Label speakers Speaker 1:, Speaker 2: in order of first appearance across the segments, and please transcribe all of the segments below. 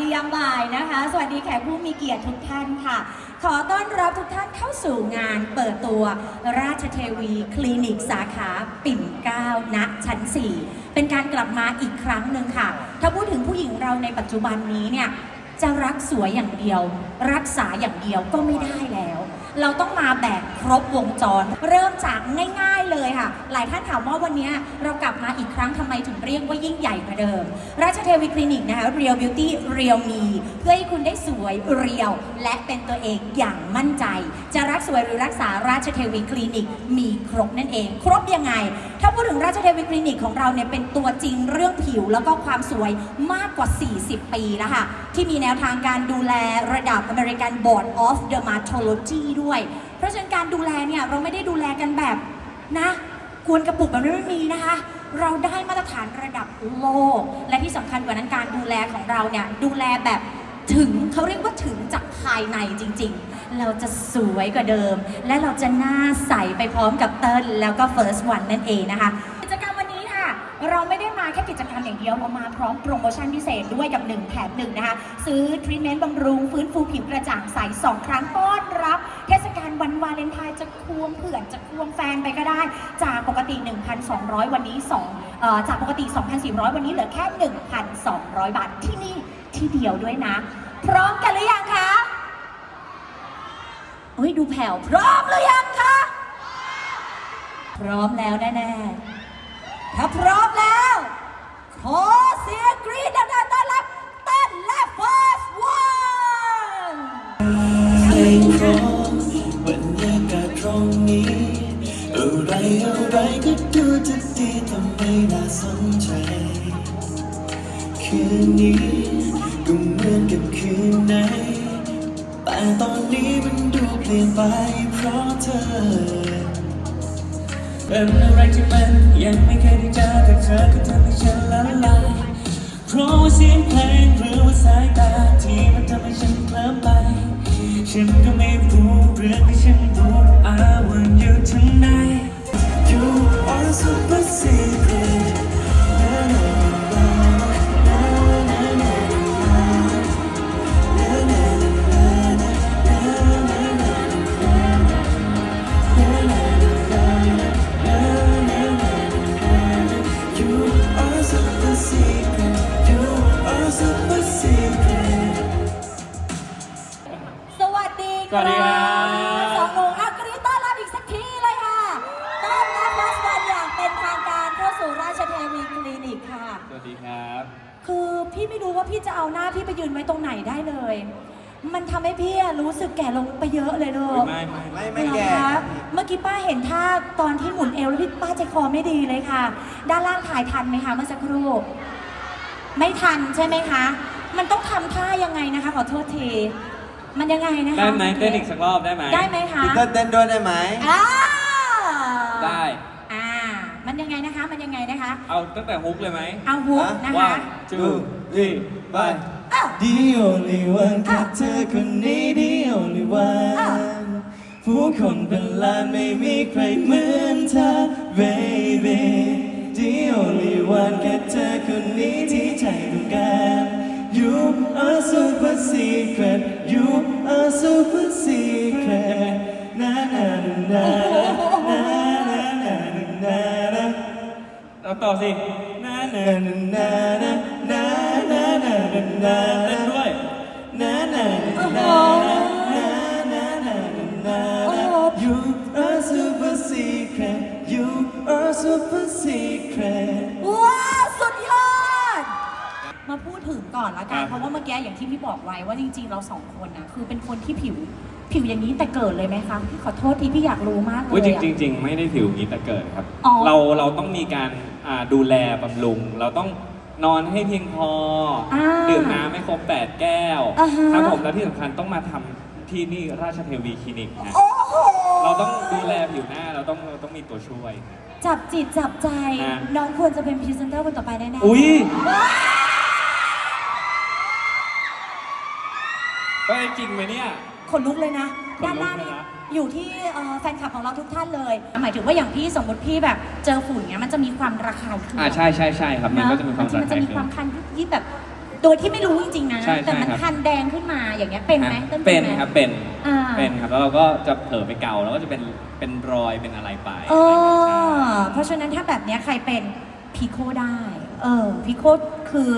Speaker 1: ดียามบ่ายนะคะ สวัสดีแขกผู้มีเกียรติทุกท่านค่ะ ขอต้อนรับทุกท่านเข้าสู่งานเปิดตัวราชเทวีคลินิกสาขาปิ่นเกล้าณชั้น 4 เป็นการกลับมาอีกครั้งหนึ่งค่ะ ถ้าพูดถึงผู้หญิงเราในปัจจุบันนี้เนี่ยจะรักสวยอย่างเดียว รักษาอย่างเดียวก็ไม่ได้แล้ว เราต้องมาแบบครบวงจร เริ่มจากง่ายๆเลยค่ะ หลายท่านถามว่าวันนี้เรากลับมาอีกครั้งทำไมถึงเรียกว่ายิ่งใหญ่กว่าเดิม ราชเทวีคลินิกนะคะ Real Beauty Real Me เพื่อให้คุณได้สวยเรียว และเป็นตัวเองอย่างมั่นใจ จะรักสวยหรือรักษาราชเทวีคลินิกมีครบนั่นเอง ครบยังไงถ้าพูดถึงราชเทวีคลินิกของเราเนี่ยเป็นตัวจริงเรื่องผิวแล้วก็ความสวยมากกว่า 40 ปีแล้วค่ะ ที่มีแนวทางการดูแลระดับ American Board of Dermatology ด้วย เพราะฉะนั้นการดูแลเนี่ยเราไม่ได้ดูแลกันแบบนะกวนกระปุกแบบนี้ไม่มีนะคะ เราได้มาตรฐานระดับโลก และที่สำคัญกว่านั้นการดูแลของเราเนี่ยดูแลแบบ ถึงเขาเรียกว่าถึงจากภายในจริงๆ เราจะสวยกว่าเดิม และเราจะหน้าใสไปพร้อมกับเติ้ลแล้วก็ First One นั่นเองนะคะ กิจกรรมวันนี้ค่ะ เราไม่ได้มาแค่กิจกรรมอย่างเดียวเรามาพร้อมโปรโมชั่นพิเศษด้วยกับ 1 แถม1นะคะ ซื้อทรีทเมนต์บำรุงฟื้นฟูผิวกระจ่างใส2ครั้งต้อนรับ เทศกาลวันวาเลนไทน์จะควงเผื่อนจะควงแฟนไปก็ได้ จากปกติ 1,200 วันนี้2เอ่อจากปกติ 2,400 วันนี้เหลือแค่ 1,200 บาทที่นี่ที่เดียวด้วยนะ พร้อมกันหรือยังคะเฮ้ยดูแผ่วพร้อมหรือยังคะ พร้อมแล้วแน่ๆ ถ้าพร้อมแล้ว ขอเสียงกรี๊ดดังๆต้อนรับเต้นและ First One
Speaker 2: เพลงเพราะบรรยากาศตรงนี้อะไรอะไรก็ดูจะดีทำให้น่าสนใจ คืนนี้ก็เหมือนกับคืนไหน แต่ตอนนี้มันดูเปลี่ยนไปเพราะเธอ เป็นอะไรที่มันยังไม่เคยได้เจอแต่เธอก็ทำให้ฉันละลายเพราะว่าเสียงเพลงหรือว่าสายตาที่มันทำให้ฉันเคลิ้มไป ฉันก็ไม่รู้เรื่องที่ฉัน
Speaker 1: พี่ไม่รู้ว่าพี่จะเอาหน้าพี่ไปยืนไว้ตรงไหนได้เลย มันทำให้พี่อะรู้สึกแก่ลงไปเยอะเลยเนอะ
Speaker 3: ไม่ไม่ไม่
Speaker 4: ไม่ไม่แก่
Speaker 1: เหรอคะเมื่อกี้ป้าเห็นท่าตอนที่หมุนเอวแล้วพี่ป้าใจคอไม่ดีเลยค่ะ ด้านล่างถ่ายทันไหมคะเมื่อสักครู่ ไม่ทันใช่ไหมคะ มันต้องทำท่ายังไงนะคะ ขอโทษที มันยังไงนะคะ
Speaker 3: ได้ไหมเต้นอีกสักรอบได้ไหม
Speaker 1: ได้ไหมคะ
Speaker 4: พี่เต้นเต้นด้วยได้ไหม
Speaker 1: อ่า
Speaker 3: ได้
Speaker 1: อ่ามั นยังไงนะคะมันยังไงนะคะ
Speaker 3: เอาตั้งแต่ฮุกเลยไหม
Speaker 1: เอาฮุกนะ
Speaker 3: ว่า
Speaker 1: คะ
Speaker 3: จูดีไป
Speaker 1: อ้าว
Speaker 2: The only one แค่เธอคนนี้ The only
Speaker 1: อะ
Speaker 2: one ผู้คนเป็นล้านไม่มีใครเหมือนเธอ baby The only one แค่เธอคนนี้ที่ใจต้องการ You are super secret You
Speaker 3: เราต่อสิ
Speaker 2: na na na na na na na na na
Speaker 3: เต้นด้วย
Speaker 2: na na
Speaker 1: โอ้โห
Speaker 2: na na na na
Speaker 1: โอ้
Speaker 2: na
Speaker 1: โห
Speaker 2: You are super secret You are super secret
Speaker 1: ว้าวสุดยอด มาพูดถึงก่อนละกัน
Speaker 3: ครับ
Speaker 1: เพราะว่าเมื่อกี้อย่างที่พี่บอกไว้ว่าจริง ๆ เราสองคนนะคือเป็นคนที่ผิวผิวอย่างนี้แต่เกิดเลยไหมคะพี่ขอโทษทีพี่อยากรู้มากเล
Speaker 3: อุ้ย
Speaker 1: ย
Speaker 3: จ
Speaker 1: อะ
Speaker 3: ริงจริงๆไม่ได้ผิวอย่างนี้แต่เกิดครับ
Speaker 1: อ๋อ
Speaker 3: เราเราต้องมีการ อ่าดูแลบำรุง เราต้องนอนให้เพียงพออา ดื่มน้ำไม่ครบแปดแก้ว
Speaker 1: อ่าฮะ
Speaker 3: ครับผมและที่สำคัญต้องมาทำที่นี่ราชเทวีคลินิกนะ
Speaker 1: โอ้โห
Speaker 3: เราต้องดูแลผิวหน้าเราต้องเราต้องมีตัวช่วยนะ
Speaker 1: จับจิตจับใจ
Speaker 3: อะ
Speaker 1: น้องควรจะเป็นพรีเซนเตอร์คนต่อไปแน่ๆ
Speaker 3: อุ้ย
Speaker 1: ว้าว
Speaker 3: ก็จริงไหมเนี่ย
Speaker 1: ขนลุกเลยนะ
Speaker 3: ขนลุก
Speaker 1: ด้านล่าง
Speaker 3: เลย
Speaker 1: นี่
Speaker 3: นะ
Speaker 1: อยู่ที่เอ่อแฟนคลับของเราทุกท่านเลย หมายถึงว่าอย่างพี่สมมติพี่แบบเจอฝุ่นเนี้ยมันจะมีความระคายเคือง
Speaker 3: อ่าใช่ใช่ใช่ครับมันก็จะมีความ
Speaker 1: บางทีมันจะมี
Speaker 3: ระคายเคือง
Speaker 1: ความคันยิบแบบ โดยที่ไม่รู้จริงๆนะ
Speaker 3: ใช่ใช่
Speaker 1: แต่มัน
Speaker 3: ครับ
Speaker 1: คันแดงขึ้นมาอย่างเงี้ยเป็นไหมต้น
Speaker 3: เป็น
Speaker 1: ไหม
Speaker 3: ครับเป็น
Speaker 1: อ่า
Speaker 3: เป็นครับแล้วเราก็จะเผลอไปเกาแล้วก็จะเป็นเป็นรอยเป็นอะไรไป
Speaker 1: เอ
Speaker 3: อะไรอย่างเงี้ยใช่
Speaker 1: อเพราะฉะนั้นถ้าแบบเนี้ยใครเป็นพีโคได้ เออพีโค คือ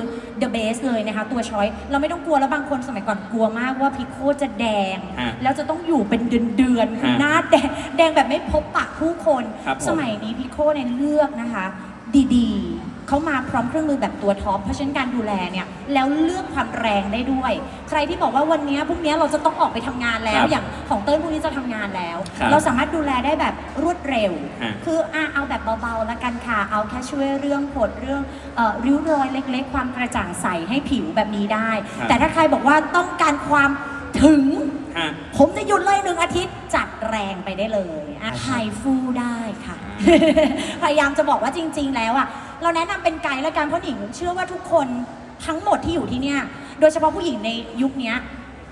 Speaker 1: the best เลยนะคะ ตัวช้อย เราไม่ต้องกลัวแล้วบางคนสมัยก่อนกลัวมากว่าพีโคจะแดง
Speaker 3: ฮะ
Speaker 1: แล้วจะต้องอยู่เป็นเดือนๆคือ
Speaker 3: ฮะ
Speaker 1: หน้าแดงแดงแบบไม่พบปะผู้คน
Speaker 3: ครับผม
Speaker 1: สมัยนี้พีโคเนี่ยเลือกนะคะ ดีๆ เขามาพร้อมเครื่องมือแบบตัวท็อปเพราะฉะนั้นการดูแลเนี่ยแล้วเลือกความแรงได้ด้วย ใครที่บอกว่าวันเนี้ยพรุ่งเนี้ยเราจะต้องออกไปทำงานแล้
Speaker 3: ควรับ
Speaker 1: อย่างของเต้ยพรุ่งนี้จะทำงานแล้ว
Speaker 3: ครับ
Speaker 1: เราสามารถดูแลได้แบบรวดเร็ว
Speaker 3: ฮะ
Speaker 1: คืออะเอาแบบเบาๆละกันค่ะ เอาแค่ช่วยเรื่องผดเรื่องเอ่อริ้วรอยเล็ก ๆ ความกระจ่างใสให้ผิวแบบนี้ได้
Speaker 3: ครับ
Speaker 1: แต่ถ้าใครบอกว่าต้องการความถึง
Speaker 3: ฮะ
Speaker 1: ผมจะหยุดเลยหนึ่งอาทิตย์จัดแรงไปได้เลยอะไฮฟูได้ค่ะ พยายามจะบอกว่าจริง ๆ แล้วอะ เราแนะนำเป็นไกด์และการเพราะหนิงเชื่อว่าทุกคนทั้งหมดที่อยู่ที่เนี่ยโดยเฉพาะผู้หญิงในยุคเนี้ย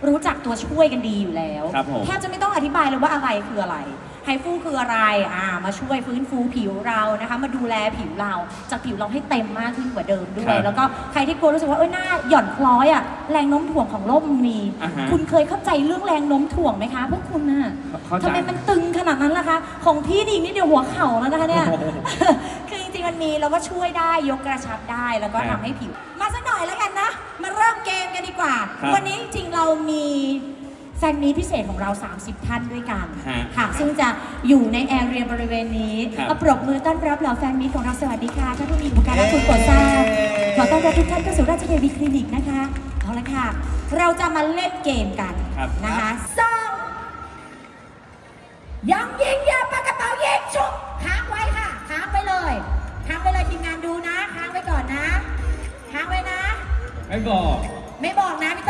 Speaker 1: รู้จักตัวช่วยกันดีอยู่แล้ว
Speaker 3: ครับผม
Speaker 1: แทบจะไม่ต้องอธิบายเลยว่าอะไรคืออะไรไฮฟูคืออะไรอ่ามาช่วยฟื้นฟูผิวเรานะคะ มาดูแลผิวเราจากผิวเราให้เต็มมากขึ้นกว่าเดิมด้ว
Speaker 3: ครั
Speaker 1: ย
Speaker 3: บ
Speaker 1: แล้วก็ใครที่กลัวรู้สึกว่าเอ้ยหน้าหย่อนคล้อยอะแรงโน้มถ่วงของโลกมันมี
Speaker 3: อ่าฮะ
Speaker 1: คุณเคยเข้าใจเรื่องแรงโน้มถ่วงไหมคะพวกคุณน่ะ
Speaker 3: เข้าใจ
Speaker 1: ทำไมมันตึงขนาดนั้นล่ะคะ ของพี่ดิงนี่เดี๋ยวหัวเข่าแล้วนะคะเนี่ย
Speaker 3: โอ้โห
Speaker 1: คือจริงๆมันมีแล้วก็ช่วยได้ยกกระชับได้แล้วก็
Speaker 3: ครั
Speaker 1: ทำ
Speaker 3: บ
Speaker 1: ให้ผิว มาสักหน่อยแล้วกันนะ มาเริ่มเกมกันดีกว่า
Speaker 3: ครับ
Speaker 1: วันนี้จริงๆเรามีแฟนมีตพิเศษของเรา 30 ท่านด้วยกัน
Speaker 3: ฮะ
Speaker 1: ค่ะซึ่งจะอยู่ในแอเรียบริเวณนี้
Speaker 3: ครับ
Speaker 1: เอาปรบมือต้อนรับเหล่าแฟนมีตของเราสวัสดีค่ะท่านผู้มีบุคคลและคุณโปรดทราบขอต้อนรับทุกท่านเข้าสู่ราชเทวีคลินิกนะคะเอาละค่ะ เราจะมาเล่นเกมกัน
Speaker 3: ครับ
Speaker 1: นะคะ
Speaker 3: ไม่บอก
Speaker 1: ไม่บอกนะพี่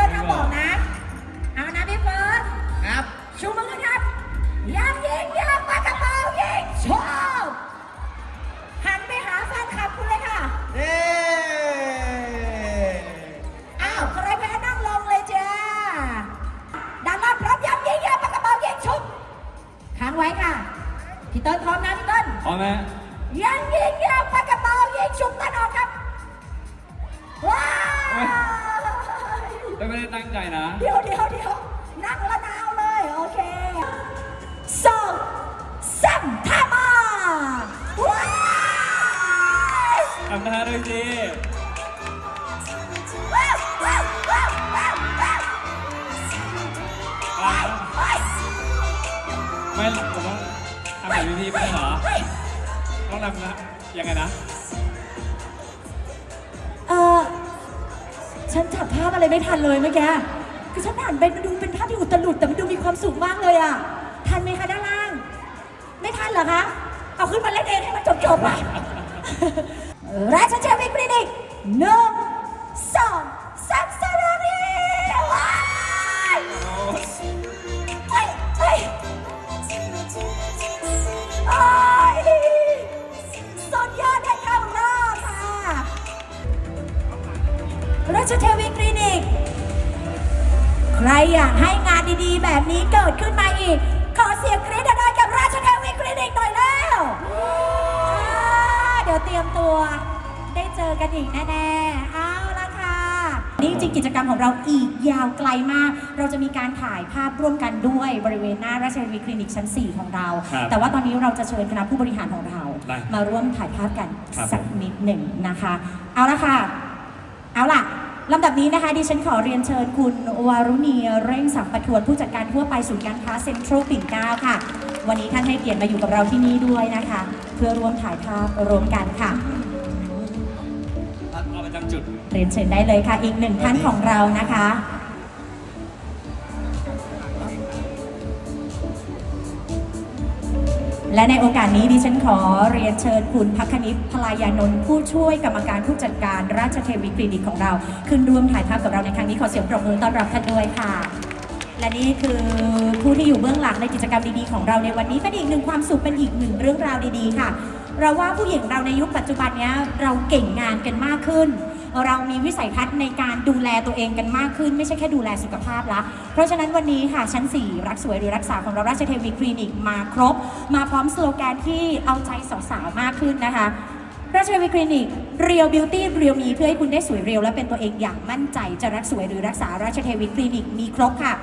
Speaker 1: ทำ
Speaker 3: ท่าด้วยสิ
Speaker 1: ว้าวว้าวว้าวว้าวว้าว
Speaker 3: อะ
Speaker 1: ว้าว
Speaker 3: ไม่ผมต้องทำแบบพี่ๆไม่เหรอ ต้องทำนะยังไงนะ
Speaker 1: เออฉันจับภาพอะไรไม่ทันเลยเมื่อกี้คือฉันอ่านเป็นมันดูเป็นภาพที่อุตลุดแต่มันดูมีความสุขมากเลยอะ ทันไหมคะด้านล่าง ไม่ทันเหรอคะ เอาขึ้นมาเล่นเองให้มันจบๆไป ราชเทวีคลินิกหนึ่งสองสามสารนีว้ายเฮ้ยเฮ้ยโอ้ยสุดยอดได้เข้ารอบค่ะราชเทวีคลินิก ใครอยากให้งานดีๆ แบบนี้เกิดขึ้นมาอีก ขอเสียงกรี๊ด เดี๋ยวเตรียมตัวได้เจอกันอีกแน่ๆเอาละค่ะ นี่จริงๆกิจกรรมของเราอีกยาวไกลมาก เราจะมีการถ่ายภาพร่วมกันด้วยบริเวณหน้าราชเทวีคลินิกชั้น 4 ของเรา
Speaker 3: ครับ
Speaker 1: แต่ว่าตอนนี้เราจะเชิญคณะผู้บริหารของเรา
Speaker 3: ได้
Speaker 1: มาร่วมถ่ายภาพกัน
Speaker 3: ครับ
Speaker 1: สักนิดหนึ่งนะคะ เอาละค่ะ เอาล่ะลำดับนี้นะคะดิฉันขอเรียนเชิญคุณวารุณีเร่งสัมปทวนผู้จัดการทั่วไปศูนย์การค้าเซ็นทรัลปิ่นเกล้าค่ะ วันนี้ท่านให้เกียรติมาอยู่กับเราที่นี่ด้วยนะคะเพื่อร่วมถ่ายภาพรวมกันค่ะ
Speaker 3: เอาประจำจุด
Speaker 1: เรียนเชิญได้เลยค่ะ อีกหนึ่งท่านของเรานะคะ และในโอกาสนี้ดิฉันขอเรียนเชิญคุณพักคณิตพลายานนท์ผู้ช่วยกรรมการผู้จัดการราชเทวีคลินิกของเรา ขึ้นร่วมถ่ายภาพกับเราในครั้งนี้ขอเสียงปรบมือต้อนรับท่านด้วยค่ะ และนี่คือผู้ที่อยู่เบื้องหลังในกิจกรรมดีๆของเราในวันนี้เป็นอีกหนึ่งความสุขเป็นอีกหนึ่งเรื่องราวดีๆ ค่ะ เราว่าผู้หญิงเราในยุคปัจจุบันนี้เราเก่งงานกันมากขึ้น เรามีวิสัยทัศน์ในการดูแลตัวเองกันมากขึ้น ไม่ใช่แค่ดูแลสุขภาพละเพราะฉะนั้นวันนี้ค่ะชั้น 4 รักสวยหรือรักษาของเราราชเทวีคลินิกมาครบ มาพร้อมสโลแกนที่เอาใจสาวๆมากขึ้นนะคะราชวิทย์คลินิกเรียวบิวตี้เรียวมีเพื่อให้คุณได้สวยเรียวและเป็นตัวเองอย่างมั่นใจจะรักสวยหรือรักษาราชเทวีคลินิกมีครบค่ะ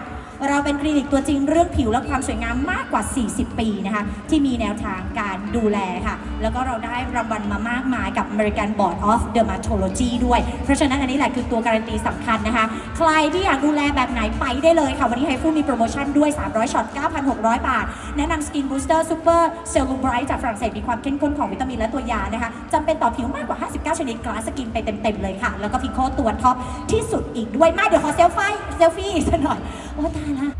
Speaker 1: เราเป็นคลินิกตัวจริงเรื่องผิวและความสวยงามมากกว่า 40 ปีนะคะ ที่มีแนวทางการดูแลค่ะแล้วก็เราได้รางวัลมามากมายกับ American Board of Dermatology ด้วย เพราะฉะนั้นอันนี้แหละคือตัวการันตีสำคัญนะคะ ใครที่อยากดูแลแบบไหนไปได้เลยค่ะ วันนี้ไฮฟูมีโปรโมชั่นด้วย 300 ช็อต 9,600 บาท แนะนำสกินบูสเตอร์ซูเปอร์เซลลูไบรท์จากฝรั่งเศสมีความเข้มข้นของวิตามินและตัวยานะคะจำเป็นต่อผิวมากกว่า 59 ชนิดกลาสกินไปเต็ม ๆ เลยค่ะ แล้วก็พิโคตัวท็อปที่สุดอีกด้วยมาเดี๋ยวขอเซลฟี่เซลฟี่อีกสักหน่อยโอ้ตายละ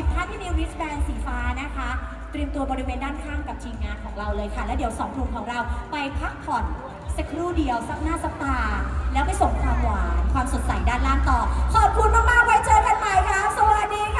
Speaker 1: 10 ท่านที่มีริชแบนสีฟ้านะคะ เตรียมตัวบริเวณด้านข้างกับทีมงานของเราเลยค่ะ แล้วเดี๋ยวสองกลุ่มของเราไปพักผ่อนสักครู่เดียวสักหน้าสักตา แล้วไปส่งความหวานความสดใสด้านล่างต่อ ขอบคุณมากๆไว้เจอกันใหม่ครับสวัสดีค่ะ